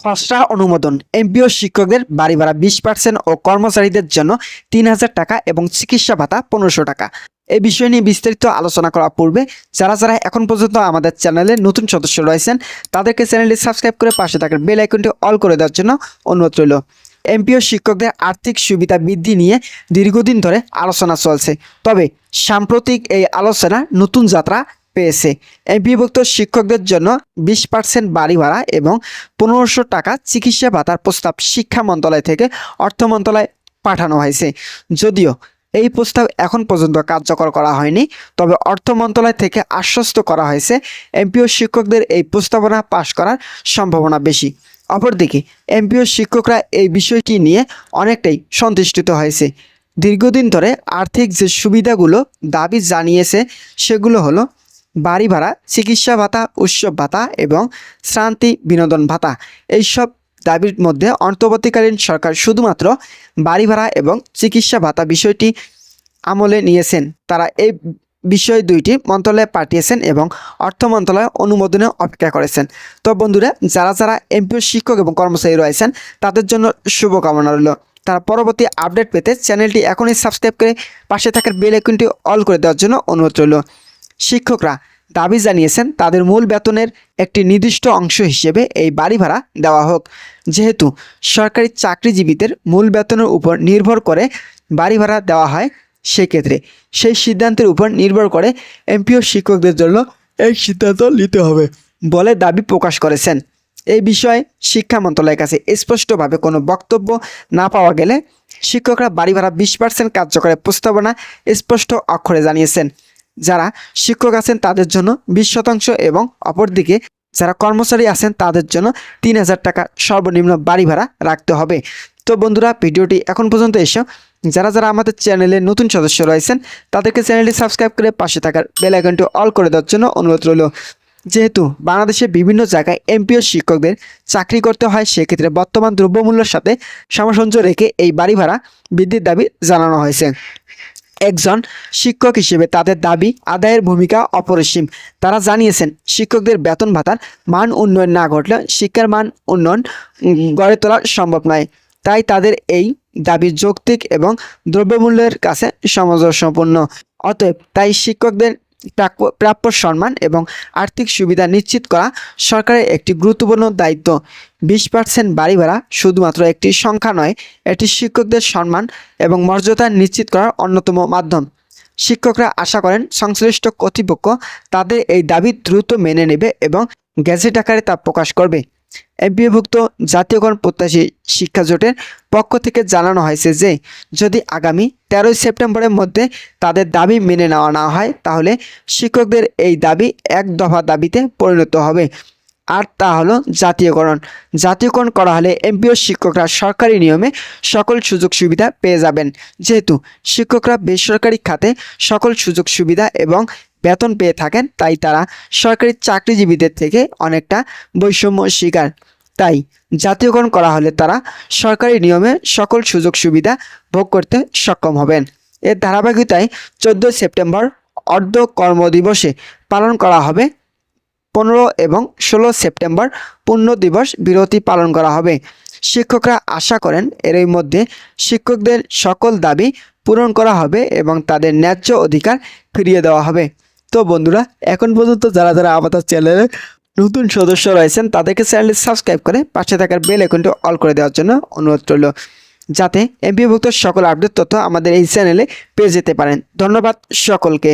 খসড়া অনুমোদন। এমপিও শিক্ষকদের বাড়ি ভাড়া বিশ পার্সেন্ট ও কর্মচারীদের জন্য তিন হাজার টাকা এবং চিকিৎসা ভাতা পনেরোশো টাকা। এই বিষয় নিয়ে বিস্তারিত আলোচনা করার পূর্বে যারা যারা এখন পর্যন্ত আমাদের চ্যানেলে নতুন সদস্য রয়েছেন, তাদেরকে চ্যানেলটি সাবস্ক্রাইব করে পাশে থাকার বেল আইকনটি অল করে দেওয়ার জন্য অনুরোধ রইল। এমপিও শিক্ষকদের আর্থিক সুবিধা বৃদ্ধি নিয়ে দীর্ঘদিন ধরে আলোচনা চলছে। তবে সাম্প্রতিক এই আলোচনা নতুন যাত্রা পেয়েছে। এমপিভুক্ত শিক্ষকদের জন্য বিশ পার্সেন্ট বাড়ি ভাড়া এবং পনেরোশো টাকা চিকিৎসা ভাতার প্রস্তাব শিক্ষা মন্ত্রণালয় থেকে অর্থ মন্ত্রণালয় পাঠানো হয়েছে। যদিও এই প্রস্তাব এখন পর্যন্ত কার্যকর করা হয়নি, তবে অর্থ মন্ত্রণালয় থেকে আশ্বস্ত করা হয়েছে এমপিও শিক্ষকদের এই প্রস্তাবনা পাশ করার সম্ভাবনা বেশি। অপরদিকে, এমপিও শিক্ষকরা এই বিষয়টি নিয়ে অনেকটাই সন্তুষ্টিত হয়েছে। দীর্ঘদিন ধরে আর্থিক যে সুবিধাগুলো দাবি জানিয়েছে, সেগুলো হলো বাড়ি ভাড়া, চিকিৎসা ভাতা, উৎসব ভাতা এবং শ্রান্তি বিনোদন ভাতা। এইসব দাবির মধ্যে অন্তর্বর্তীকালীন সরকার শুধুমাত্র বাড়ি ভাড়া এবং চিকিৎসা ভাতা বিষয়টি আমলে নিয়েছেন। তারা এই বিষয় দুইটি মন্ত্রণালয়ে পাঠিয়েছেন এবং অর্থ মন্ত্রণালয় অনুমোদনে অপেক্ষা করেছেন। তো বন্ধুরা, যারা যারা এমপিও শিক্ষক এবং কর্মচারী রয়েছেন, তাদের জন্য শুভকামনা রইল। তারা পরবর্তী আপডেট পেতে চ্যানেলটি এখনই সাবস্ক্রাইব করে পাশে থাকার বেল আইকনটি অল করে দেওয়ার জন্য অনুরোধ রইল। শিক্ষকরা দাবি জানিয়েছেন তাদের মূল বেতনের একটি নির্দিষ্ট অংশ হিসেবে এই বাড়ি ভাড়া দেওয়া হোক। যেহেতু সরকারি চাকরিজীবীদের মূল বেতনের উপর নির্ভর করে বাড়ি ভাড়া দেওয়া হয়, সেক্ষেত্রে সেই সিদ্ধান্তের উপর নির্ভর করে এমপিও শিক্ষকদের জন্য এই সিদ্ধান্ত নিতে হবে বলে দাবি প্রকাশ করেছেন। এই বিষয়ে শিক্ষা মন্ত্রণালয়ের কাছে স্পষ্টভাবে কোনো বক্তব্য না পাওয়া গেলে শিক্ষকরা বাড়ি ভাড়া বিশ পার্সেন্ট কার্যকরের প্রস্তাবনা স্পষ্ট অক্ষরে জানিয়েছেন। যারা শিক্ষক আছেন তাদের জন্য বিশ শতাংশ এবং অপরদিকে যারা কর্মচারী আছেন তাদের জন্য তিন হাজার টাকা সর্বনিম্ন বাড়ি ভাড়া রাখতে হবে। তো বন্ধুরা, ভিডিওটি এখন পর্যন্ত এসে। যারা যারা আমাদের চ্যানেলে নতুন সদস্য রয়েছেন, তাদেরকে চ্যানেলটি সাবস্ক্রাইব করে পাশে থাকার বেল আইকনটি অল করে দেওয়ার জন্য অনুরোধ রইল। যেহেতু বাংলাদেশে বিভিন্ন জায়গায় এমপিও শিক্ষকদের চাকরি করতে হয়, সেক্ষেত্রে বর্তমান দ্রব্যমূল্যের সাথে সামঞ্জস্য রেখে এই বাড়ি ভাড়া বৃদ্ধির দাবি জানানো হয়েছে। একজন শিক্ষক হিসেবে তাদের দাবি, আদায়ের ভূমিকা অপরিসীম। তারা জানিয়েছেন, শিক্ষকদের বেতন ভাতার মান উন্নয়ন না ঘটলে শিক্ষার মান উন্নয়ন গড়ে তোলা সম্ভব নয়। তাই তাদের এই দাবি যৌক্তিক এবং দ্রব্যমূল্যের কাছে সামঞ্জস্যপূর্ণ। অতএব তাই শিক্ষকদের প্রাপ্য- সম্মান এবং আর্থিক সুবিধা নিশ্চিত করা সরকারের একটি গুরুত্বপূর্ণ দায়িত্ব। বিশ পার্সেন্ট বাড়ি ভাড়া শুধুমাত্র একটি সংখ্যা নয়, এটি শিক্ষকদের সম্মান এবং মর্যাদা নিশ্চিত করার অন্যতম মাধ্যম। শিক্ষকরা আশা করেন সংশ্লিষ্ট কর্তৃপক্ষ তাদের এই দাবি দ্রুত মেনে নেবে এবং গ্যাজেট আকারে তা প্রকাশ করবে। এমপিওভুক্ত জাতীয়করণ প্রত্যাশী শিক্ষা জোটের পক্ষ থেকে জানানো হয়েছে যে, যদি আগামী তেরোই সেপ্টেম্বরের মধ্যে তাদের দাবি মেনে নেওয়া না হয়, তাহলে শিক্ষকদের এই দাবি এক দফা দাবিতে পরিণত হবে। আর তা হলো জাতীয়করণ। জাতীয়করণ করা হলে এমপিও শিক্ষকরা সরকারি নিয়মে সকল সুযোগ সুবিধা পেয়ে যাবেন। যেহেতু শিক্ষকরা বেসরকারি খাতে সকল সুযোগ সুবিধা এবং বেতন পেয়ে থাকেন, তাই তারা সরকারি চাকরিজীবীদের থেকে অনেকটা বৈষম্য শিকার। তাই জাতীয়করণ করা হলে তারা সরকারি নিয়মে সকল সুযোগ সুবিধা ভোগ করতে সক্ষম হবেন। এর ধারাবাহিকতায় চোদ্দোই সেপ্টেম্বর অর্ধ কর্মদিবসে পালন করা হবে। পনেরো এবং ষোলো সেপ্টেম্বর পূর্ণ দিবস বিরতি পালন করা হবে। শিক্ষকরা আশা করেন এরই মধ্যে শিক্ষকদের সকল দাবি পূরণ করা হবে এবং তাদের ন্যায্য অধিকার ফিরিয়ে দেওয়া হবে। তো বন্ধুরা, এখন পর্যন্ত যারা যারা আমাদের চ্যানেলে নতুন সদস্য রয়েছেন, তাদেরকে চ্যানেলটি সাবস্ক্রাইব করে পাশে থাকার বেল আইকনটি অল করে দেওয়ার জন্য অনুরোধ রইল। যাতে এমপিভুক্ত সকল আপডেট তথ্য আমাদের এই চ্যানেলে পেয়ে যেতে পারেন। ধন্যবাদ সকলকে।